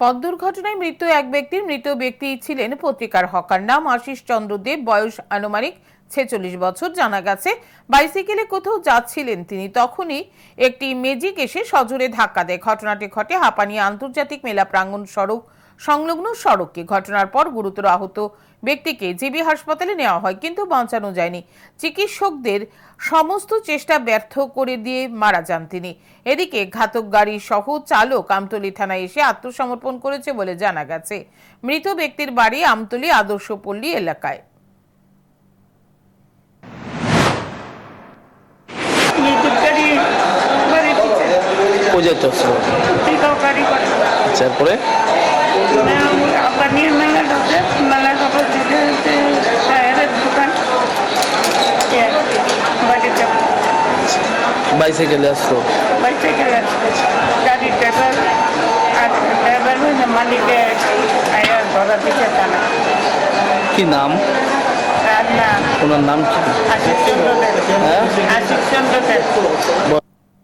পথ দুর্ঘটনায় মৃত্যু এক ব্যক্তির মৃত ব্যক্তি ছিলেন পত্রিকার হকার। নাম আশিস চন্দ্র দেব, বয়স আনুমানিক ছেচল্লিশ বছর। জানা গেছে বাইসাইকেলে কোথাও যাচ্ছিলেন তিনি। তখনই একটি মেজিক এসে সজোরে ধাক্কা দেয়। ঘটনাটি ঘটে হাঁপানি আন্তর্জাতিক মেলা প্রাঙ্গণ সড়ক সংলগ্ন সড়ককে ঘটনার পর গুরুতর আহত ব্যক্তিকে জিবি হাসপাতালে নেওয়া হয় কিন্তু বাঁচানো যায়নি। চিকিৎসকদের সমস্ত চেষ্টা ব্যর্থ করে দিয়ে মারা যান তিনি। এদিকে ঘাতক গাড়ি সহ চালক আমতলী থানায় এসে আত্মসমর্পণ করেছে বলে জানা গেছে। মৃত ব্যক্তির বাড়ি আমতলী আদর্শপল্লী এলাকায়। বিদ্যুৎ গাড়ি বাড়ি পিছে হচ্ছে গাড়ি ঢোকার দিকে টায়ারের দোকান। বাড়িতে বাইসাইকেলে আসতো বাইসাইকেল গাড়ির ড্রাইভার আর ড্রাইভার হয়েছে মালিকে আয়া ধরা টানা কি নাম ওনার নাম কি আশিস চন্দ্র দেব হ্যাঁ আশিস চন্দ্র দেব